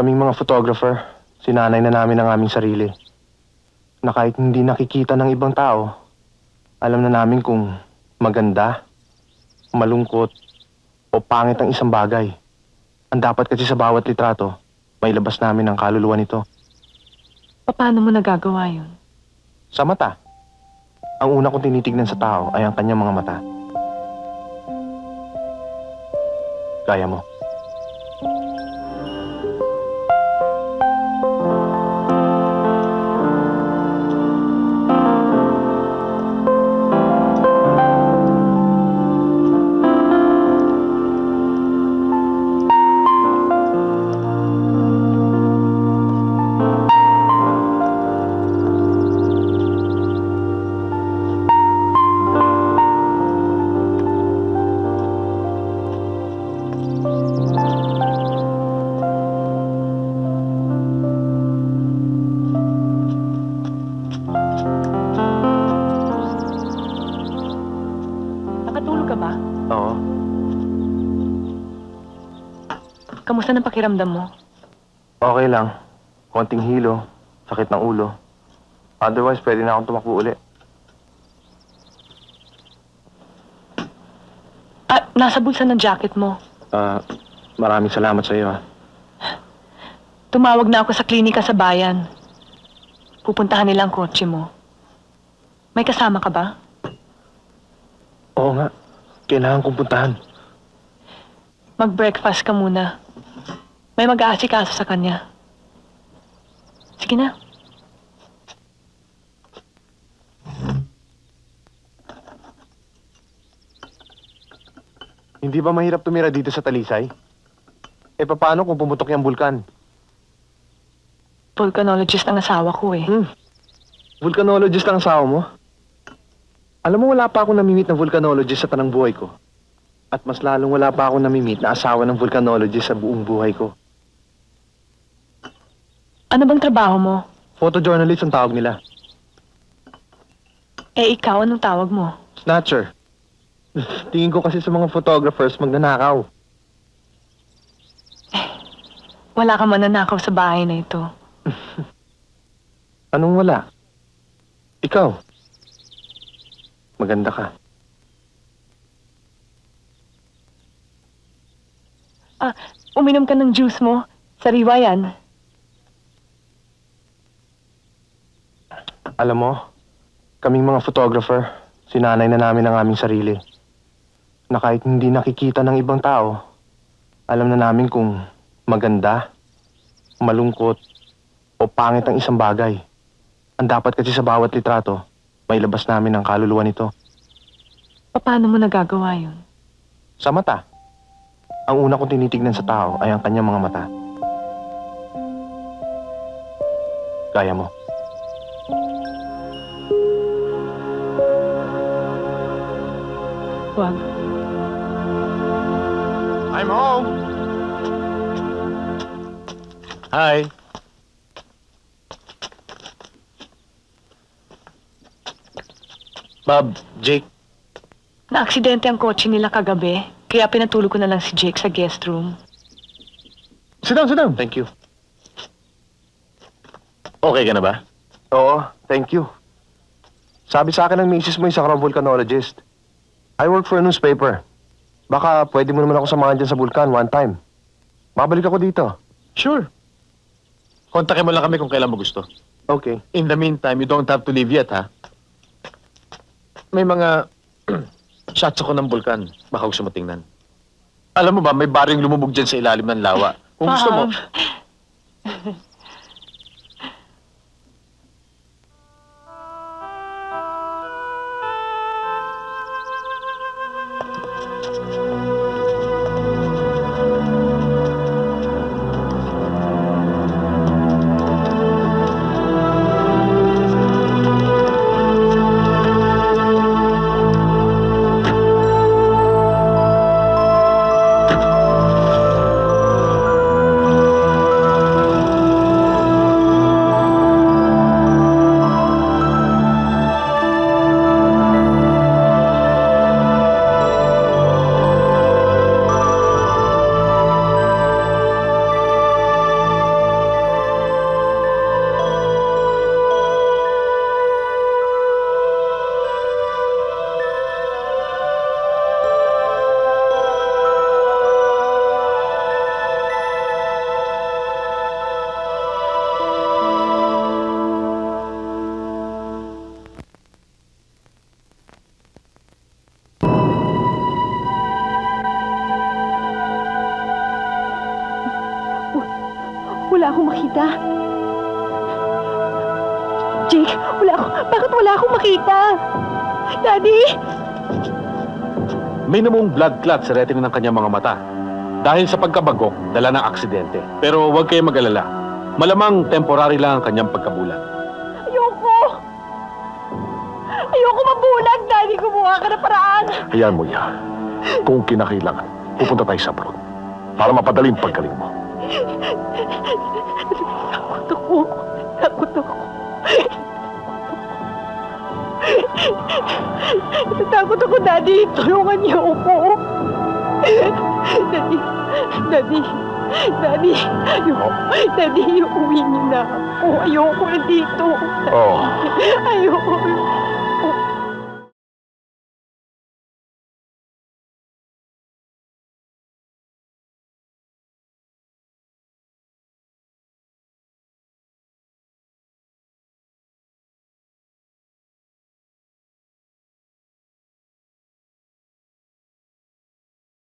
Kaming mga photographer, sinanay na namin ang aming sarili. Na kahit hindi nakikita ng ibang tao, alam na namin kung maganda, malungkot, o pangit ang isang bagay. Ang dapat kasi sa bawat litrato, may labas namin ang kaluluwa nito. Paano mo nagagawa yun? Sa mata. Ang una kong tinitignan sa tao ay ang kanyang mga mata. Kaya mo. Kamusta ng pakiramdam mo? Okay lang. Konting hilo, sakit ng ulo. Otherwise, pwede na akong tumakbo uli. Ah, nasa bulsa ng jacket mo. Ah, maraming salamat sa iyo. ah. Tumawag na ako sa klinika sa bayan. Pupuntahan nila ang kotse mo. May kasama ka ba? Oo nga. Kailangan kong puntahan. Mag-breakfast ka muna. May mag-aasikaso sa kanya. Sige na. Hindi ba mahirap tumira dito sa Talisay? Eh, paano kung pumutok yung bulkan? Volcanologist ang asawa ko eh. Hmm. Volcanologist ang asawa mo? Alam mo, wala pa akong namimit ng volcanologist sa tanang buhay ko. At mas lalong wala pa akong namimit na asawa ng volcanologist sa buong buhay ko. Ano bang trabaho mo? Photojournalist ang tawag nila. Eh ikaw, anong tawag mo? Snatcher. Tingin ko kasi sa mga photographers magnanakaw. Wala ka mananakaw sa bahay na ito. Anong wala? Ikaw. Maganda ka. Uminom ka ng juice mo. Sariwa yan. Alam mo, kaming mga photographer, sinanay na namin ang aming sarili. Na kahit hindi nakikita ng ibang tao, alam na namin kung maganda, malungkot, o pangit ang isang bagay. Ang dapat kasi sa bawat litrato, may labas namin ang kaluluwa nito. Paano mo nagagawa yun? Sa mata. Ang una kong tinitignan sa tao ay ang kanyang mga mata. Kaya mo. Wag. I'm home! Hi! Bob, Jake, Naaksidente ang kotse nila kagabi. Kaya pinatulog ko na lang si Jake sa guest room. sit down, sit down. Thank you. Okay ka na ba? Oo, thank you. Sabi sa akin ng misis mo, ka raw volcanologist. I work for a newspaper. Baka pwede mo naman ako samahan dyan sa vulkan one time. Babalik ako dito. Sure. Kontakin mo lang kami kung kailan mo gusto. Okay. In the meantime, you don't have to leave yet, ha? May mga shots ako ng bulkan. Baka gusto mo tingnan. Alam mo ba, may baring lumubog dyan sa ilalim ng lawa. Kung gusto mo, Wala akong makita. Jake, wala ako. Bakit wala akong makita? Daddy! May namong blood clot sa retina ng kanyang mga mata. Dahil sa pagkabagok, dala ng aksidente. Pero huwag kayong mag-alala. Malamang temporary lang ang kanyang pagkabulag. Ayoko! Ayoko mabulag, Daddy. Gumawa ka ng paraan. Hayaan mo yan. Kung kinakailangan, pupunta tayo sa abroad para mapadali ang paggaling mo. Takot ako. Takot ako. Natatakot ako, Daddy. Tulungan niyo ako. Daddy. Daddy. Daddy. Ayoko. Daddy, uuwi niyo na ako. Ayoko na dito. Oh, Ayoko.